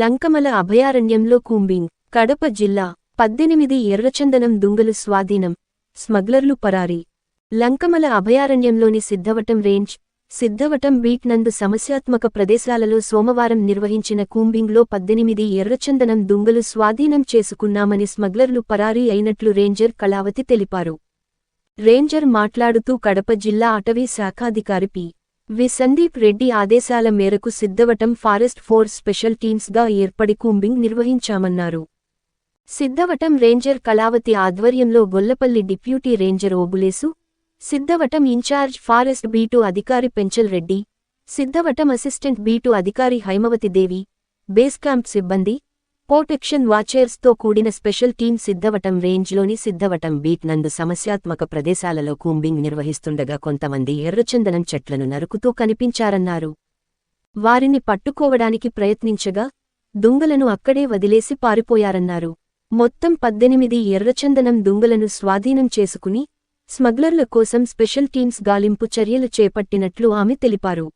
Lankamala అభయారణ్యంలో combing Kadapa జిల్లా పద్దెనిమిది ఎర్రచందనం దుంగలు స్వాధీనం స్మగ్లర్లు పరారీ. లంకమల అభయారణ్యంలోని సిద్ధవటం రేంజ్ సిద్ధవటం బీట్ నందు సమస్యాత్మక ప్రదేశాలలో సోమవారం నిర్వహించిన కూంబింగ్లో పద్దెనిమిది ఎర్రచందనం దుంగలు స్వాధీనం చేసుకున్నామని స్మగ్లర్లు పరారీ అయినట్లు రేంజర్ కళావతి తెలిపారు. రేంజర్ మాట్లాడుతూ కడప జిల్లా అటవీ శాఖాధికారి పి. వి సందీప్ రెడ్డి ఆదేశాల మేరకు సిద్ధవటం ఫారెస్ట్ ఫోర్స్ స్పెషల్ టీమ్స్గా ఏర్పడి కూంబింగ్ నిర్వహించామన్నారు. సిద్ధవటం రేంజర్ కళావతి ఆధ్వర్యంలో Gollapalli deputy ranger Obulesu Siddavatam incharge forest beat అధికారి పెంచల్ రెడ్డి సిద్ధవటం అసిస్టెంట్ బీటు అధికారి హైమవతి దేవి బేస్ క్యాంప్ సిబ్బంది పోటెక్షన్ వాచర్స్తో కూడిన స్పెషల్ టీం సిద్ధవటం రేంజ్లోని సిద్ధవటం బీట్ నందు సమస్యాత్మక ప్రదేశాలలో కూంబింగ్ నిర్వహిస్తుండగా కొంతమంది ఎర్రచందనం చెట్లను నరుకుతూ కనిపించారన్నారు. వారిని పట్టుకోవడానికి ప్రయత్నించగా దుంగలను అక్కడే వదిలేసి పారిపోయారన్నారు. మొత్తం పద్దెనిమిది ఎర్రచందనం దుంగలను స్వాధీనం చేసుకుని స్మగ్లర్ల కోసం స్పెషల్ టీమ్స్ గాలింపు చర్యలు చేపట్టినట్లు ఆమె తెలిపారు.